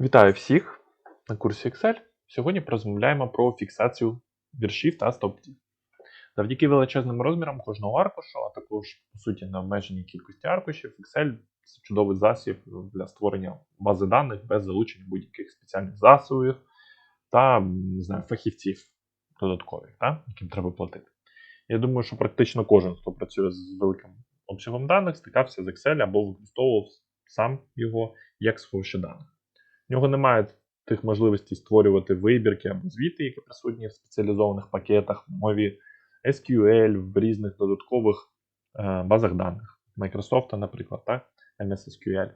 Вітаю всіх на курсі Excel. Сьогодні порозмовляємо про фіксацію віршів та стовпців. Завдяки величезним розмірам кожного аркушу, а також, по суті, на обмеженій кількості аркушів, Excel це чудовий засіб для створення бази даних без залучення будь-яких спеціальних засобів та не знаю, фахівців додаткових, та, яким треба платити. Я думаю, що практично кожен, хто працює з великим обсягом даних, стикався з Excel або використовував сам його як сховище даних. В нього немає тих можливостей створювати вибірки або звіти, які присутні в спеціалізованих пакетах, в мові SQL, в різних додаткових е, базах даних. Microsoft, наприклад, так? MS SQL.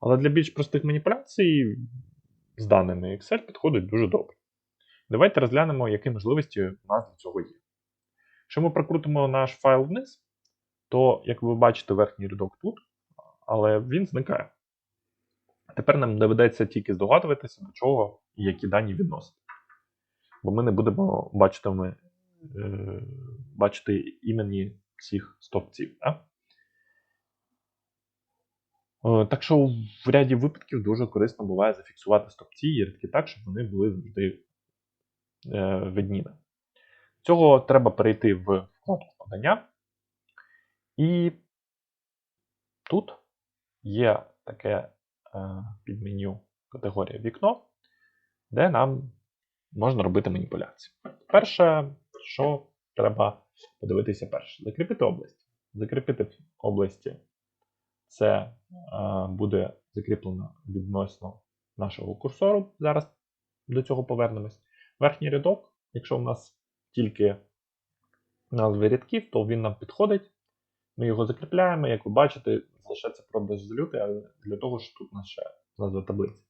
Але для більш простих маніпуляцій з даними Excel підходить дуже добре. Давайте розглянемо, які можливості у нас для цього є. Якщо ми прокрутимо наш файл вниз, то, як ви бачите, верхній рядок тут, але він зникає. Тепер нам доведеться тільки здогадуватися, до чого і які дані відносити. Бо ми не будемо бачити, ми, е, бачити імені цих стовпців. Е, так що в ряді випадків дуже корисно буває зафіксувати стовпці і рядки так, щоб вони були завжди е, видніми. Цього треба перейти в вкладку подання. І тут є таке під меню категорія вікно, де нам можна робити маніпуляції. Перше, що треба подивитися перше, закріпити область. Закріпити області це буде закріплено відносно нашого курсору. Зараз до цього повернемось. Верхній рядок, якщо в нас тільки назви рядків, то він нам підходить. Ми його закріпляємо, як ви бачите, залишається продаж з люти, але для того, що тут ще назва таблиці.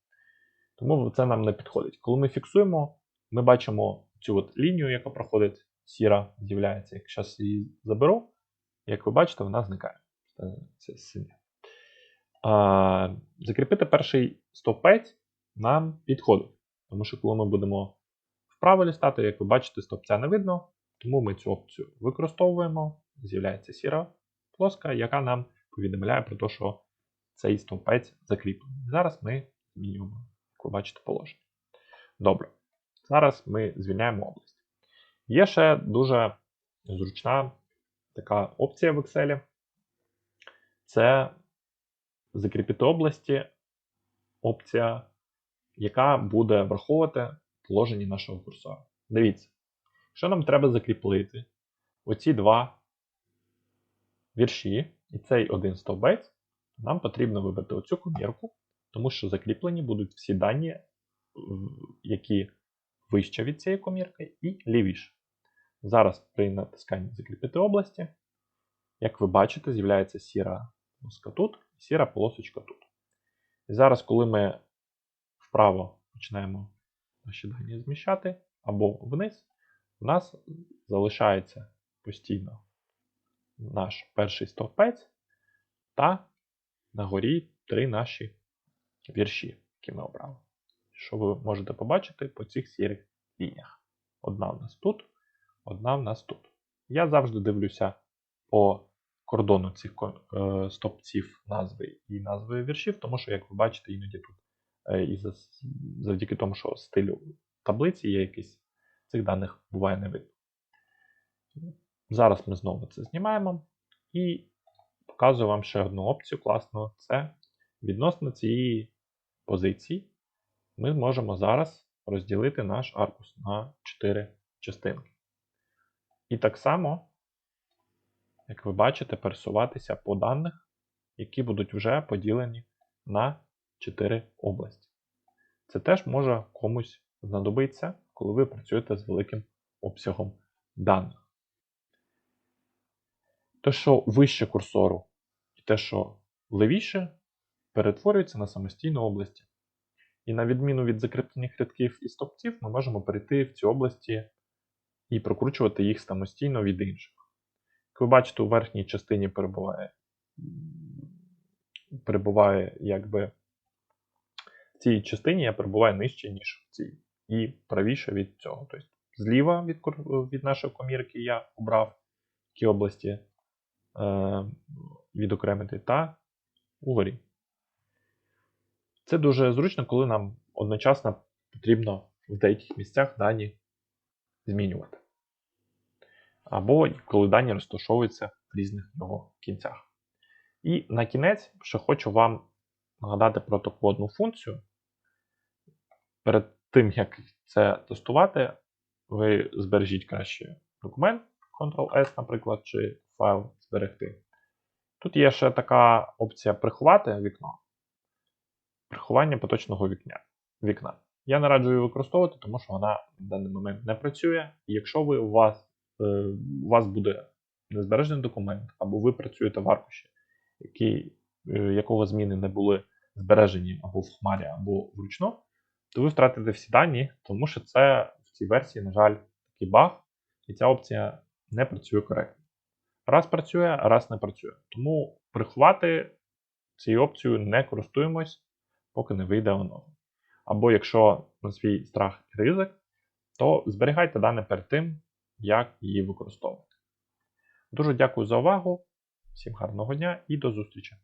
Тому це нам не підходить. Коли ми фіксуємо, ми бачимо цю от лінію, яка проходить, сіра з'являється. Як зараз її заберу, як ви бачите, вона зникає. Це синя. А, Закріпити перший стовпець нам підходить. Тому що, коли ми будемо вправо лістати, як ви бачите, стовпця не видно, тому ми цю опцію використовуємо. З'являється сіра плоска, яка нам повідомляє про те, що цей стовпець закріплений. Зараз ми змінюємо, як ви бачите, положення. Добре. Зараз ми звільняємо область. Є ще дуже зручна така опція в Excel. Це закріпити області, опція, яка буде враховувати положення нашого курсора. Дивіться, що нам треба закріпити оці два вірші і цей один стовбець, нам потрібно вибрати оцю комірку, тому що закріплені будуть всі дані, які вище від цієї комірки, і лівіше. Зараз при натисканні закріпити області, як ви бачите, з'являється сіра полоска тут сіра полосочка тут. І зараз, коли ми вправо починаємо наші дані зміщати або вниз, у нас залишається постійно наш перший стовпець та на горі три наші вірші, які ми обрали. Що ви можете побачити по цих сірих лініях. Одна в нас тут, одна в нас тут. Я завжди дивлюся по кордону цих е, стопців назви і назви віршів, тому що, як ви бачите, іноді тут е, і завдяки тому, що стилю таблиці є якийсь, цих даних буває не видно. Зараз ми знову це знімаємо і показую вам ще одну опцію класну. Це відносно цієї позиції. Ми можемо зараз розділити наш аркус на 4 частинки. І так само, як ви бачите, пересуватися по даних, які будуть вже поділені на 4 області. Це теж може комусь знадобитися, коли ви працюєте з великим обсягом даних. Те, що вище курсору, і те, що левіше, перетворюється на самостійну області. І на відміну від закріплених рядків і стопців, ми можемо перейти в ці області і прокручувати їх самостійно від інших. Як ви бачите, у верхній частині перебуває перебуває якби в цій частині я перебуваю нижче, ніж в цій. І правіше від цього. Тобто, зліва від від нашої комірки я обрав ті області відокремити та угорі. Це дуже зручно, коли нам одночасно потрібно в деяких місцях дані змінювати. Або коли дані розташовуються в різних його кінцях. І на кінець ще хочу вам нагадати про таку одну функцію. Перед тим, як це тестувати, ви збережіть краще документ, Ctrl-S, наприклад, чи файл зберегти. Тут є ще така опція приховати вікно. Приховання поточного вікня, вікна. Я не раджу її використовувати, тому що вона в даний момент не працює. І якщо ви, у, вас, е, у вас буде незбережений документ, або ви працюєте в аркуші, який, е, якого зміни не були збережені або в хмарі, або вручну, то ви втратите всі дані, тому що це в цій версії, на жаль, такий баг, і ця опція не працює коректно. Раз працює, раз не працює. Тому приховати цією опцією не користуємось, поки не вийде воно. Або якщо на свій страх і ризик, то зберігайте дані перед тим, як її використовувати. Дуже дякую за увагу, всім гарного дня і до зустрічі!